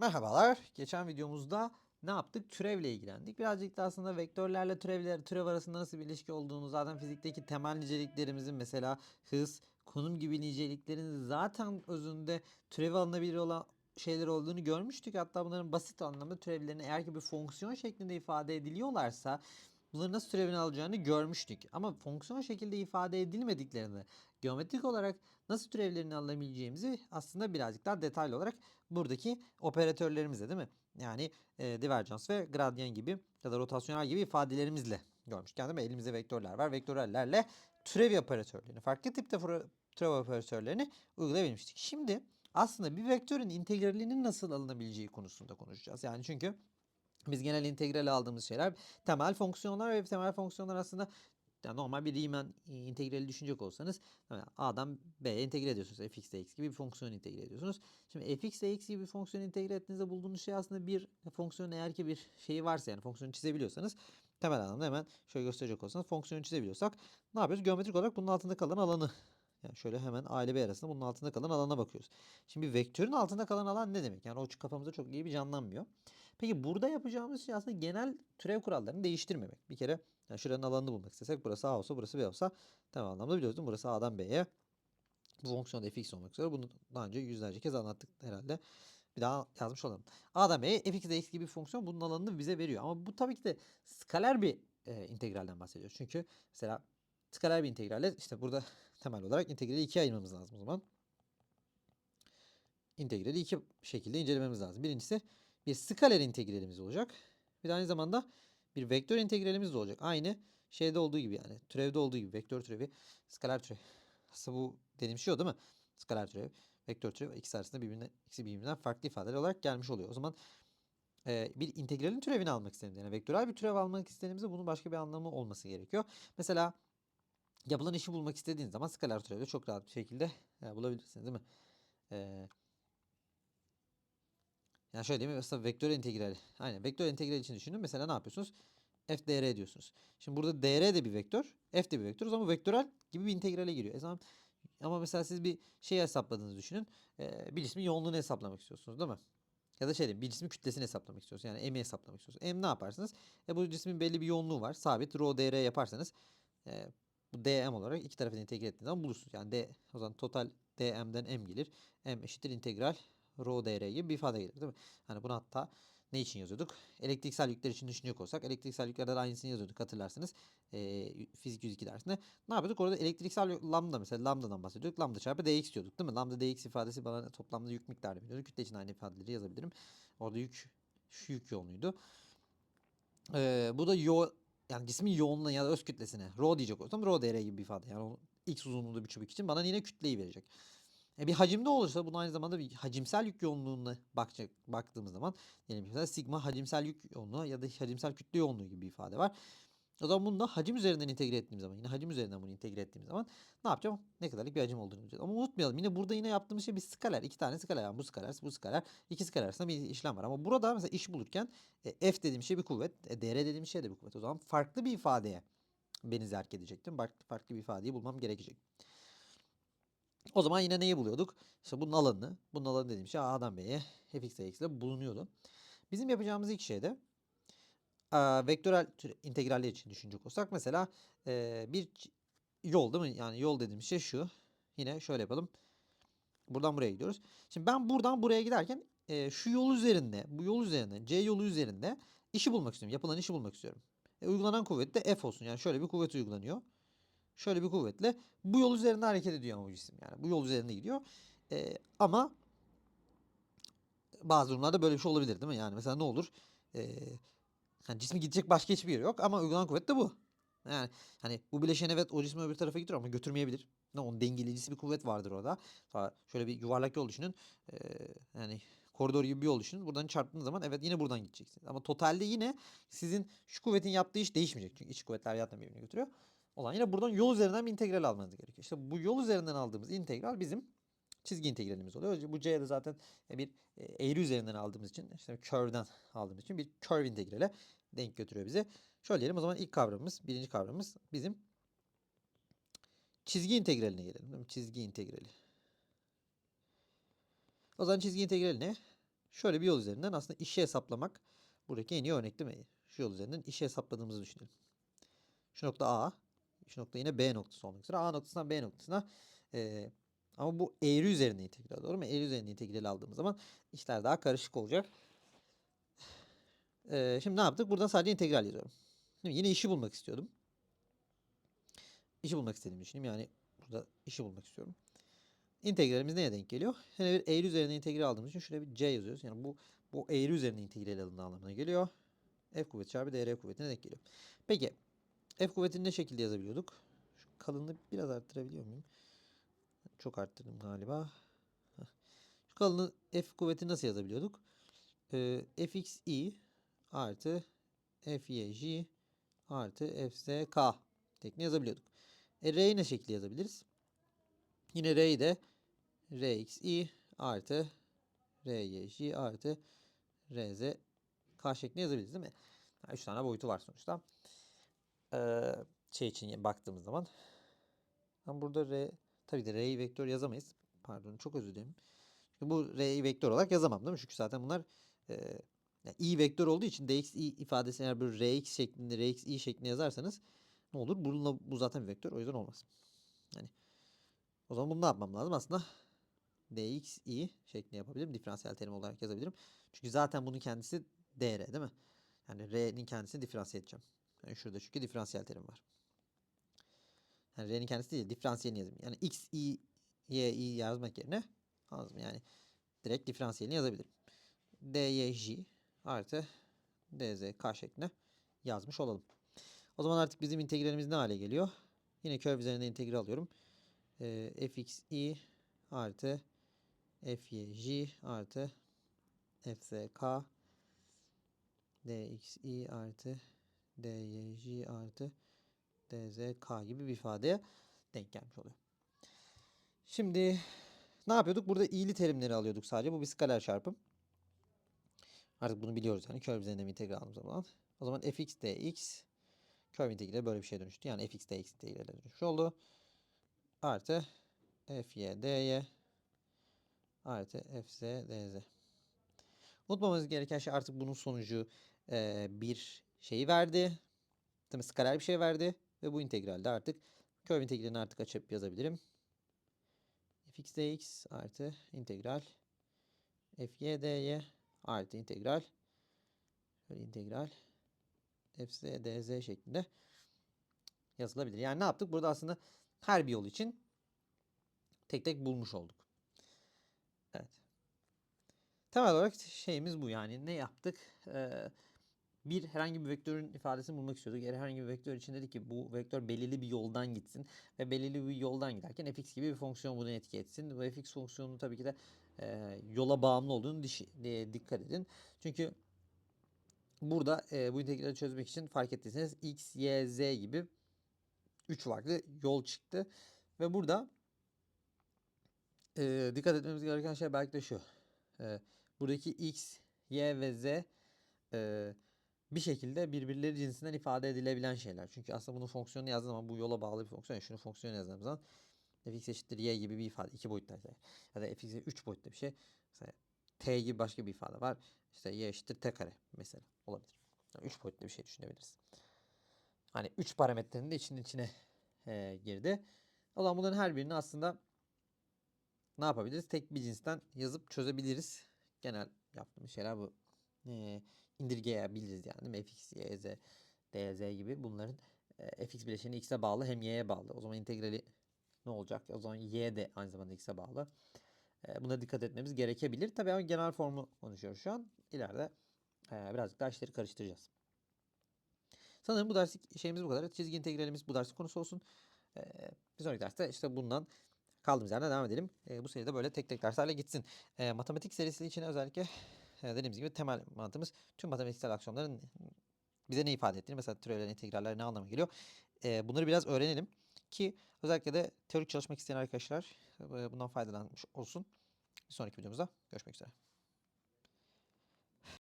Merhabalar. Geçen videomuzda ne yaptık? Türevle ilgilendik. Birazcık da aslında vektörlerle türevler, türev arasında nasıl bir ilişki olduğunu zaten fizikteki temel niceliklerimizin mesela hız, konum gibi niceliklerin zaten özünde türev alınabilir olan şeyler olduğunu görmüştük. Hatta bunların basit anlamda türevlerini eğer ki bir fonksiyon şeklinde ifade ediliyorlarsa bunları nasıl türevini alacağını görmüştük. Ama fonksiyon şekilde ifade edilmediklerini geometrik olarak nasıl türevlerini alabileceğimizi aslında birazcık daha detaylı olarak buradaki operatörlerimizle değil mi? Yani e, diverjans ve gradyan gibi ya da rotasyonel gibi ifadelerimizle değil mi? Elimizde vektörler var. Vektörlerle türev operatörlerini, farklı tipte türev operatörlerini uygulayabilmiştik. Şimdi aslında bir vektörün integralinin nasıl alınabileceği konusunda konuşacağız. Yani çünkü biz genel integral aldığımız şeyler temel fonksiyonlar ve temel fonksiyonlar aslında yani normal bir Riemann e, integrali düşünecek olsanız yani A'dan B'ye integre ediyorsunuz. fx de x gibi bir fonksiyon integre ediyorsunuz. Şimdi fx de x gibi bir fonksiyon integre ettiğinizde bulduğunuz şey aslında bir fonksiyon eğer ki bir şeyi varsa yani fonksiyonu çizebiliyorsanız temel anlamda hemen şöyle gösterecek olsanız fonksiyonu çizebiliyorsak ne yapıyoruz? Geometrik olarak bunun altında kalan alanı yani şöyle hemen A ile B arasında bunun altında kalan alana bakıyoruz. Şimdi vektörün altında kalan alan ne demek? Yani o kafamızda çok iyi bir canlanmıyor. Peki burada yapacağımız şey aslında genel türev kurallarını değiştirmemek. Bir kere yani şuranın alanını bulmak istesek burası A olsa burası B olsa temel anlamda biliyoruz değil mi? Burası A'dan B'ye bu fonksiyon da fx olmak üzere. Bunu daha önce yüzlerce kez anlattık herhalde. Bir daha yazmış olalım. A'dan B'ye fx de x gibi bir fonksiyon bunun alanını bize veriyor. Ama bu tabii ki de skaler bir e, integralden bahsediyoruz. Çünkü mesela skaler bir integralle işte burada temel olarak integrali ikiye ayırmamız lazım o zaman. İntegrali iki şekilde incelememiz lazım. Birincisi bir skaler integralimiz olacak. Bir de aynı zamanda bir vektör integralimiz de olacak. Aynı şeyde olduğu gibi yani türevde olduğu gibi vektör türevi, skaler türevi. Aslında bu dediğim şey o değil mi? Skaler türevi, vektör türevi ikisi arasında birbirinden, ikisi birbirinden farklı ifadeler olarak gelmiş oluyor. O zaman e, bir integralin türevini almak istediğimizde yani vektörel bir türev almak istediğimizde bunun başka bir anlamı olması gerekiyor. Mesela yapılan işi bulmak istediğiniz zaman skaler türevle çok rahat bir şekilde e, bulabilirsiniz değil mi? E, yani şöyle diyeyim mesela vektör integrali. Aynen vektör integrali için düşünün. Mesela ne yapıyorsunuz? f dr diyorsunuz. Şimdi burada dr de bir vektör, f de bir vektör. O zaman vektörel gibi bir integrale giriyor. E zaman, ama mesela siz bir şey hesapladığınızı düşünün. E, bir cismin yoğunluğunu hesaplamak istiyorsunuz değil mi? Ya da şey diyeyim, bir cismin kütlesini hesaplamak istiyorsunuz. Yani m'i hesaplamak istiyorsunuz. M ne yaparsınız? E bu cismin belli bir yoğunluğu var. Sabit rho dr yaparsanız e, bu dm olarak iki tarafını integre ettiğiniz zaman bulursunuz. Yani d o zaman total dm'den m gelir. m eşittir integral rho dr gibi bir ifade gelir değil mi? Hani bunu hatta ne için yazıyorduk? Elektriksel yükler için düşünecek olsak elektriksel yüklerde de aynısını yazıyorduk hatırlarsınız. Ee, fizik 102 dersinde. Ne yapıyorduk? Orada elektriksel lambda mesela lambdadan bahsediyorduk. Lambda çarpı dx diyorduk değil mi? Lambda dx ifadesi bana toplamda yük miktarı veriyordu. Kütle için aynı ifadeleri yazabilirim. Orada yük şu yük yoğunluğuydu. Ee, bu da yo yani cismin yoğunluğuna ya da öz kütlesine rho diyecek olsam rho dr gibi bir ifade. Yani o x uzunluğunda bir çubuk için bana yine kütleyi verecek. E bir hacimde olursa bunu aynı zamanda bir hacimsel yük yoğunluğuna bakacak, baktığımız zaman diyelim mesela sigma hacimsel yük yoğunluğu ya da hacimsel kütle yoğunluğu gibi bir ifade var. O zaman bunu da hacim üzerinden integre ettiğim zaman yine hacim üzerinden bunu integre ettiğim zaman ne yapacağım? Ne kadarlık bir hacim olduğunu bulacağız. Ama unutmayalım yine burada yine yaptığımız şey bir skaler. iki tane skaler. Yani bu skaler, bu skaler. iki skaler arasında bir işlem var. Ama burada mesela iş bulurken e, F dediğim şey bir kuvvet. E, DR dediğim şey de bir kuvvet. O zaman farklı bir ifadeye beni zerk edecektim. Farklı, farklı bir ifadeyi bulmam gerekecek. O zaman yine neyi buluyorduk? İşte bunun alanını, bunun alanı dediğim şey A'dan B'ye fx x ile bulunuyordu. Bizim yapacağımız ilk şey de e, vektörel integraller için düşünecek olsak mesela e, bir yol değil mi? Yani yol dediğimiz şey şu. Yine şöyle yapalım. Buradan buraya gidiyoruz. Şimdi ben buradan buraya giderken e, şu yol üzerinde, bu yol üzerinde, C yolu üzerinde işi bulmak istiyorum. Yapılan işi bulmak istiyorum. E, uygulanan kuvvet de F olsun. Yani şöyle bir kuvvet uygulanıyor şöyle bir kuvvetle bu yol üzerinde hareket ediyor ama bu cisim yani bu yol üzerinde gidiyor. Ee, ama bazı durumlarda böyle bir şey olabilir değil mi? Yani mesela ne olur? Ee, hani cismi gidecek başka hiçbir yeri yok ama uygulanan kuvvet de bu. Yani hani bu bileşen evet o cismi öbür tarafa götürür ama götürmeyebilir. Ne onun dengeleyicisi bir kuvvet vardır orada. Sonra şöyle bir yuvarlak yol düşünün. Ee, yani koridor gibi bir yol düşünün. Buradan çarptığınız zaman evet yine buradan gideceksiniz. Ama totalde yine sizin şu kuvvetin yaptığı iş değişmeyecek. Çünkü iç kuvvetler zaten birbirini götürüyor olan yine buradan yol üzerinden bir integral almanız gerekiyor. İşte bu yol üzerinden aldığımız integral bizim çizgi integralimiz oluyor. Bu C'de zaten bir e, eğri üzerinden aldığımız için işte curve'den aldığımız için bir curve integrale denk götürüyor bize. Şöyle diyelim o zaman ilk kavramımız, birinci kavramımız bizim çizgi integraline gelelim. Çizgi integrali. O zaman çizgi integrali ne? şöyle bir yol üzerinden aslında işi hesaplamak buradaki en iyi örnek değil mi? Şu yol üzerinden işi hesapladığımızı düşünelim. Şu nokta A, şu nokta yine B noktası olmak üzere. A noktasından B noktasına eee, ama bu eğri üzerine integral doğru mu? Eğri üzerine integral aldığımız zaman işler daha karışık olacak. Eee, şimdi ne yaptık? Buradan sadece integral yazıyorum. Şimdi yine işi bulmak istiyordum. İşi bulmak istediğimi düşüneyim. Yani burada işi bulmak istiyorum. İntegralimiz neye denk geliyor? Yine bir eğri üzerine integral aldığımız için şuraya bir c yazıyoruz. Yani bu bu eğri üzerine integral alındığı anlamına geliyor. F kuvveti çarpı dr kuvvetine denk geliyor. Peki F kuvvetini ne şekilde yazabiliyorduk? Şu kalınlığı biraz arttırabiliyor muyum? Çok arttırdım galiba. Şu kalınlığı F kuvvetini nasıl yazabiliyorduk? Ee, fxi artı fyj artı fzk şeklinde yazabiliyorduk. E, R'yi ne şekilde yazabiliriz? Yine R'yi de Rxi artı Ryj artı Rz K şeklinde yazabiliriz değil mi? Yani üç tane boyutu var sonuçta. Ee, şey için baktığımız zaman. Ama burada R tabii de R'yi vektör yazamayız. Pardon çok özür dilerim. Çünkü bu R'yi vektör olarak yazamam değil mi? Çünkü zaten bunlar e, yani i vektör olduğu için dxi ifadesini eğer böyle rx şeklinde rxi şeklinde yazarsanız ne olur? Bununla, bu zaten bir vektör o yüzden olmaz. Yani o zaman bunu ne yapmam lazım? Aslında dxi şeklinde yapabilirim. Diferansiyel terim olarak yazabilirim. Çünkü zaten bunun kendisi dr değil mi? Yani r'nin kendisini diferansiye edeceğim. Yani şurada çünkü diferansiyel terim var. Yani r'nin kendisi değil, diferansiyelini yazayım. Yani x, i, y, i yazmak yerine mı? Yani direkt diferansiyelini yazabilirim. dyj artı dz k şeklinde yazmış olalım. O zaman artık bizim integralimiz ne hale geliyor? Yine kör üzerinde integral alıyorum. Ee, fxi artı fyj artı fzk dxi artı dyj artı dzk gibi bir ifadeye denk gelmiş oluyor. Şimdi ne yapıyorduk? Burada i'li terimleri alıyorduk sadece. Bu bir skaler çarpım. Artık bunu biliyoruz yani. Kör üzerinden integral zaman. O zaman fx dx kör integrali böyle bir şeye dönüştü. Yani fx dx integrale dönüşmüş oldu. Artı fy dy artı fz dz. Unutmamamız gereken şey artık bunun sonucu e, bir şeyi verdi. Mi? Skaler bir şey verdi. Ve bu integralde artık kör integralini artık açıp yazabilirim. fx dx artı integral fy dy artı integral böyle integral fz dz şeklinde yazılabilir. Yani ne yaptık? Burada aslında her bir yol için tek tek bulmuş olduk. Evet. Temel olarak şeyimiz bu yani. Ne yaptık? Ee, bir herhangi bir vektörün ifadesini bulmak istiyorduk. Eğer herhangi bir vektör için dedik ki bu vektör belirli bir yoldan gitsin ve belirli bir yoldan giderken fx gibi bir fonksiyon bunu etki etsin. Bu fx fonksiyonu tabii ki de e, yola bağımlı olduğunu dişi, e, dikkat edin. Çünkü burada e, bu integrali çözmek için fark ettiyseniz x, y, z gibi 3 farklı yol çıktı. Ve burada e, dikkat etmemiz gereken şey belki de şu. E, buradaki x, y ve z e, bir şekilde birbirleri cinsinden ifade edilebilen şeyler. Çünkü aslında bunun fonksiyonu yazdığım zaman bu yola bağlı bir fonksiyon. Yani şunun fonksiyonu yazdığım zaman fx eşittir y gibi bir ifade. iki boyutlu ya da fx 3 boyutlu bir şey. Mesela t gibi başka bir ifade var. İşte y eşittir t kare mesela olabilir. Yani 3 boyutlu bir şey düşünebiliriz. Hani 3 parametrenin de içinin içine e, girdi. O zaman bunların her birini aslında ne yapabiliriz? Tek bir cinsten yazıp çözebiliriz. Genel yaptığımız şeyler bu. E, indirgeyebiliriz yani değil mi? fx, y, z, gibi bunların e, fx bileşeni x'e bağlı hem y'ye bağlı. O zaman integrali ne olacak? O zaman y de aynı zamanda x'e bağlı. E, buna dikkat etmemiz gerekebilir. Tabii ama genel formu konuşuyoruz şu an. İleride e, birazcık daha işleri karıştıracağız. Sanırım bu ders şeyimiz bu kadar. Çizgi integralimiz bu dersin konusu olsun. E, bir sonraki derste işte bundan kaldığımız yerden devam edelim. E, bu seride böyle tek tek derslerle gitsin. E, matematik serisi için özellikle dediğimiz gibi temel mantığımız tüm matematiksel aksiyonların bize ne ifade ettiğini mesela türevler, integraller ne anlama geliyor. E, bunları biraz öğrenelim ki özellikle de teorik çalışmak isteyen arkadaşlar e, bundan faydalanmış olsun. Bir sonraki videomuzda görüşmek üzere.